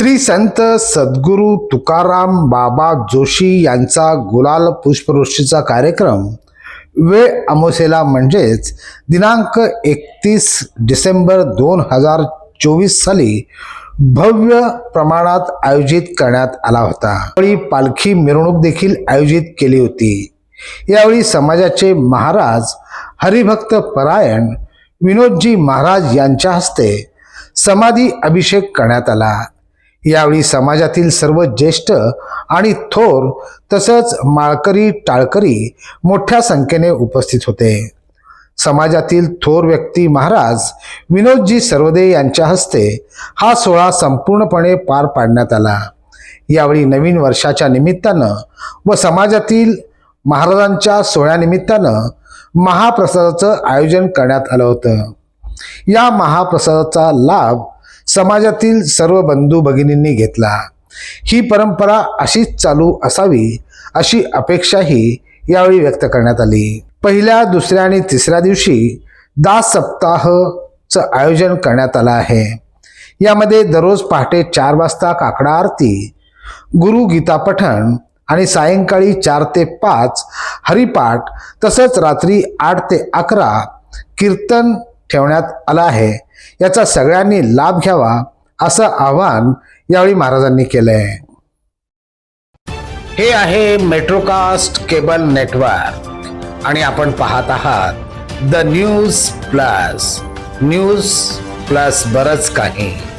श्री संत सद्गुरू तुकाराम बाबा जोशी यांचा गुलाल पुष्पवृष्टीचा कार्यक्रम वेळ अमोसेला म्हणजेच दिनांक एकतीस डिसेंबर दोन हजार चोवीस साली भव्य प्रमाणात आयोजित करण्यात आला होता. यावेळी पालखी मिरवणूक देखील आयोजित केली होती. यावेळी समाजाचे महाराज हरिभक्त परायण विनोदजी महाराज यांच्या हस्ते समाधी अभिषेक करण्यात आला. यावेळी समाजातील सर्व ज्येष्ठ आणि थोर तसंच माळकरी टाळकरी मोठ्या संख्येने उपस्थित होते. समाजातील थोर व्यक्ती महाराज विनोदजी सर्वदे यांच्या हस्ते हा सोहळा संपूर्णपणे पार पाडण्यात आला. यावेळी नवीन वर्षाच्या निमित्तानं व समाजातील महाराजांच्या सोहळ्यानिमित्तानं महाप्रसादाचं आयोजन करण्यात आलं होतं. या महाप्रसादाचा लाभ समाजातील सर्व बंधू भगिनींनी घेतला. ही परंपरा अशीच चालू असावी अशी अपेक्षाही यावेळी व्यक्त करण्यात आली. पहिल्या दुसऱ्या आणि तिसऱ्या दिवशी दास सप्ताहचं आयोजन करण्यात आलं आहे. यामध्ये दररोज पहाटे चार वाजता काकडा आरती गुरु गीता पठण आणि सायंकाळी चार ते पाच हरिपाठ तसंच रात्री आठ ते अकरा कीर्तन ठेवण्यात आलं आहे. याचा सगळ्यांनी लाभ घ्यावा असं आवाहन यावेळी महाराजांनी केलंय. हे आहे मेट्रोकास्ट केबल नेटवर्क आणि आपण पाहत आहात the news plus news plus बरंच काही.